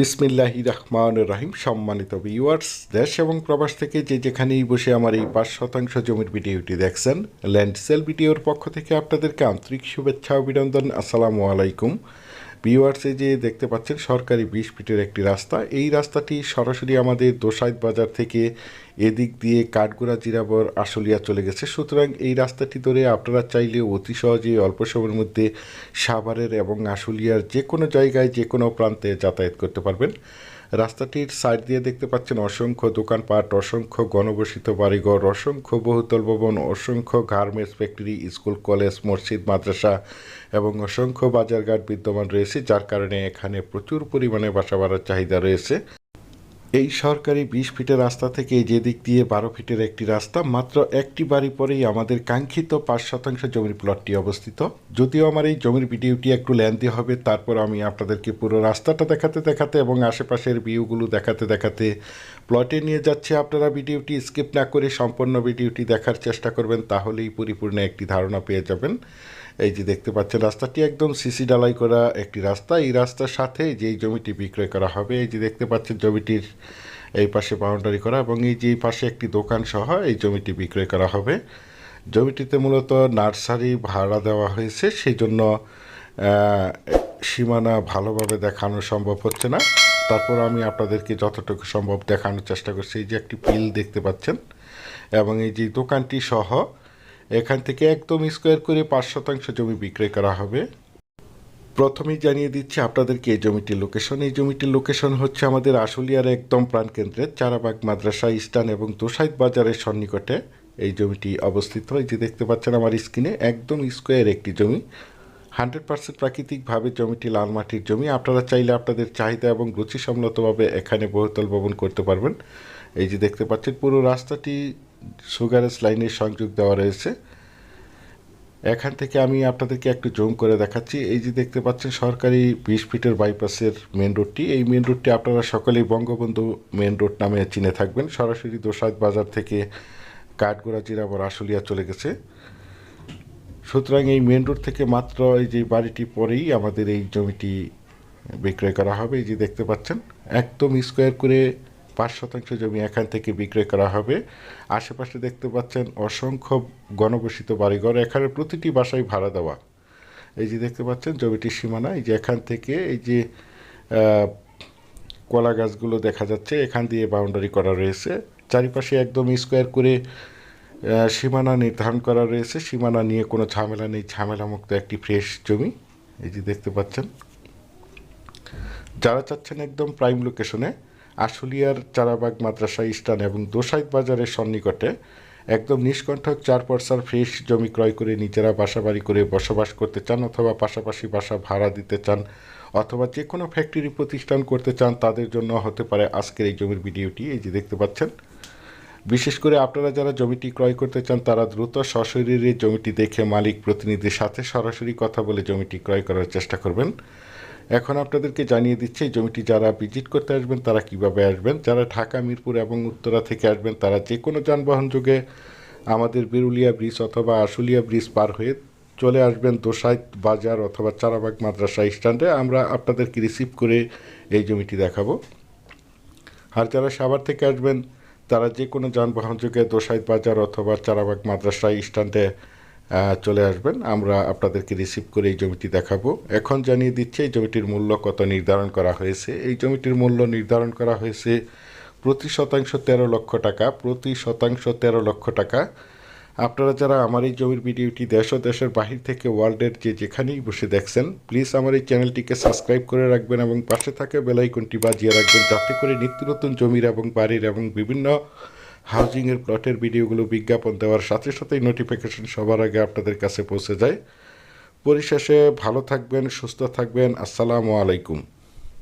বিসমিল্লাহি রহমান রাহিম, সম্মানিত ভিউয়ার্স দেশ এবং প্রবাস থেকে যে যেখানেই বসে আমার এই পাঁচ শতাংশ জমির ভিডিওটি দেখছেন ল্যান্ড সেল ভিডিওর পক্ষ থেকে আপনাদেরকে আন্তরিক শুভেচ্ছা অভিনন্দন। আসসালামু আলাইকুম। ভিউয়ার্সে যে দেখতে পাচ্ছেন, সরকারি বিশ ফিটের একটি রাস্তা। এই রাস্তাটি সরাসরি আমাদের দোসাইদ বাজার থেকে এদিক দিয়ে কাঠগোড়া, জিরাবর, আশুলিয়া চলে গেছে। সুতরাং এই রাস্তাটি ধরে আপনারা চাইলে অতি সহজে অল্প সময়ের মধ্যে সাভারের এবং আশুলিয়ার যে কোনো জায়গায়, যে কোনো প্রান্তে যাতায়াত করতে পারবেন। রাস্তাটির সাইড দিয়ে দেখতে পাচ্ছেন অসংখ্য দোকানপাট, অসংখ্য গণবসিত বাড়িঘর, অসংখ্য বহুতল ভবন, অসংখ্য গার্মেন্টস ফ্যাক্টরি, স্কুল, কলেজ, মসজিদ, মাদ্রাসা এবং অসংখ্য বাজারঘাট বিদ্যমান রয়েছে, যার কারণে এখানে প্রচুর পরিমাণে বাসা বাড়ার চাহিদা রয়েছে। এই সরকারি বিশ ফিটের রাস্তা থেকে যে দিক দিয়ে বারো ফিটের একটি রাস্তা, মাত্র একটি বাড়ি পরেই আমাদের কাঙ্ক্ষিত পাঁচ শতাংশ জমির প্লটটি অবস্থিত। যদিও আমার এই জমির ভিডিওটি একটু লেন্দি হবে, তারপর আমি আপনাদেরকে পুরো রাস্তাটা দেখাতে দেখাতে এবং আশেপাশের ভিউগুলো দেখাতে দেখাতে প্লটে নিয়ে যাচ্ছে। আপনারা ভিডিওটি স্কিপ না করে সম্পূর্ণ ভিডিওটি দেখার চেষ্টা করবেন, তাহলেই পরিপূর্ণ একটি ধারণা পেয়ে যাবেন। এই যে দেখতে পাচ্ছেন, রাস্তাটি একদম সিসি ডালাই করা একটি রাস্তা। এই রাস্তার সাথে যেই জমিটি বিক্রয় করা হবে, এই যে দেখতে পাচ্ছেন, জমিটির এই পাশে বাউন্ডারি করা এবং এই যে পাশে একটি দোকান সহ এই জমিটি বিক্রয় করা হবে। জমিটিতে মূলত নার্সারি ভাড়া দেওয়া হয়েছে সেই জন্য সীমানা ভালোভাবে দেখানো সম্ভব হচ্ছে না। তারপর আমি আপনাদেরকে যতটুকু সম্ভব দেখানোর চেষ্টা করছি। এই যে একটি পিল দেখতে পাচ্ছেন এবং এই যে দোকানটি সহ এখান থেকে একদম স্কোয়ার করে পাঁচ শতাংশ জমি বিক্রয় করা হবে। প্রথমেই জানিয়ে দিচ্ছি আপনাদেরকে এই জমিটির লোকেশন এই জমিটির লোকেশন হচ্ছে আমাদের আশুলিয়ার একদম প্রাণকেন্দ্রে, চারাবাগ মাদ্রাসা, ইস্টান এবং তোসাইদ বাজারের সন্নিকটে এই জমিটি অবস্থিত। এই যে দেখতে পাচ্ছেন আমার স্ক্রিনে একদম স্কোয়ার একটি জমি। হান্ড্রেড পার্সেন্ট প্রাকৃতিকভাবে জমিটি লাল মাটির জমি। আপনারা চাইলে আপনাদের চাহিদা এবং রুচিসম্মতভাবে এখানে বহুতল ভবন করতে পারবেন। এই যে দেখতে পাচ্ছেন, পুরো রাস্তাটি সুগারেস লাইনের সংযোগ দেওয়া রয়েছে। এখান থেকে আমি আপনাদেরকে একটু জুম করে দেখাচ্ছি। এই যে দেখতে পাচ্ছেন, সরকারি বিশ ফিটের বাইপাসের মেন রোডটি। এই মেন রোডটি আপনারা সকলেই বঙ্গবন্ধু মেন রোড নামে চিনে থাকবেন। সরাসরি দোসাদ বাজার থেকে কাঠগোড়া, জিরাবর, আশুলিয়া চলে গেছে। সুতরাং এই মেন রোড থেকে মাত্র এই যে বাড়িটি পরেই আমাদের এই জমিটি বিক্রয় করা হবে। এই যে দেখতে পাচ্ছেন, একদম স্কোয়ার করে পাঁচ শতাংশ জমি এখান থেকে বিক্রয় করা হবে। আশেপাশে দেখতে পাচ্ছেন অসংখ্য গণবসিত বাড়িঘর, এখানে প্রতিটি বাসায় ভাড়া দেওয়া। এই যে দেখতে পাচ্ছেন জমিটির সীমানা, এই যে এখান থেকে এই যে কলা গাছগুলো দেখা যাচ্ছে, এখান দিয়ে বাউন্ডারি করা রয়েছে। চারিপাশে একদম স্কোয়ার করে সীমানা নির্ধারণ করা রয়েছে। সীমানা নিয়ে কোনো ঝামেলা নেই, ঝামেলামুক্ত একটি ফ্রেশ জমি। এই যে দেখতে পাচ্ছেন। যারা চাচ্ছেন একদম প্রাইম লোকেশনে আশুলিয়ার চারাবাগ মাদ্রাসা স্টান এবং দোসাইদ বাজারের সন্নিকটে একদম নিষ্কণ্ঠক চার পর্সার ফ্রেশ জমি ক্রয় করে নিজেরা বাসা বাড়ি করে বসবাস করতে চান অথবা পাশাপাশি বাসা ভাড়া দিতে চান অথবা যে কোনো ফ্যাক্টরি প্রতিষ্ঠান করতে চান, তাদের জন্য হতে পারে আজকের এই জমির ভিডিওটি। এই যে দেখতে পাচ্ছেন, বিশেষ করে আপনারা যারা জমিটি ক্রয় করতে চান, তারা দ্রুত সশরীরে জমিটি দেখে মালিক প্রতিনিধির সাথে সরাসরি কথা বলে জমিটি ক্রয় করার চেষ্টা করবেন। এখন আপনাদেরকে জানিয়ে দিচ্ছি, এই জমিটি যারা ভিজিট করতে আসবেন, তারা কীভাবে আসবেন? যারা ঢাকা, মিরপুর এবং উত্তরা থেকে আসবেন, তারা যে কোনো যানবাহন যোগে আমাদের বিরুলিয়া ব্রিজ অথবা আশুলিয়া ব্রিজ পার হয়ে চলে আসবেন দোসাইদ বাজার অথবা চারাবাগ মাদ্রাসা স্ট্যান্ডে। আমরা আপনাদেরকে রিসিভ করে এই জমিটি দেখাবো। আর যারা সাভার থেকে আসবেন, তারা যে কোনো যানবাহন যোগে দোসাইদ বাজার অথবা চারাবাগ মাদ্রাসা স্ট্যান্ডে চলে আসবেন। আমরা আপনাদেরকে রিসিভ করে এই জমিটি দেখাবো। এখন জানিয়ে দিচ্ছি, এই জমিটির মূল্য কত নির্ধারণ করা হয়েছে? এই জমিটির মূল্য নির্ধারণ করা হয়েছে প্রতি শতাংশ তেরো লক্ষ টাকা। প্রতি শতাংশ তেরো লক্ষ টাকা। আপনারা যারা আমার এই জমির ভিডিওটি দেশ ও দেশের বাহির থেকে ওয়ার্ল্ডের যে যেখানেই বসে দেখছেন প্লিজ আমার এই চ্যানেলটিকে সাবস্ক্রাইব করে রাখবেন এবং পাশে থাকা বেলাইকনটি বাজিয়ে রাখবেন, যাতে করে নিত্য নতুন জমির এবং বাড়ির এবং বিভিন্ন হাউজিংয়ের প্লটের ভিডিওগুলো বিজ্ঞাপন দেওয়ার সাথে সাথেই নোটিফিকেশন সবার আগে আপনাদের কাছে পৌঁছে যায়। পরিশেষে ভালো থাকবেন, সুস্থ থাকবেন। আসসালামু আলাইকুম।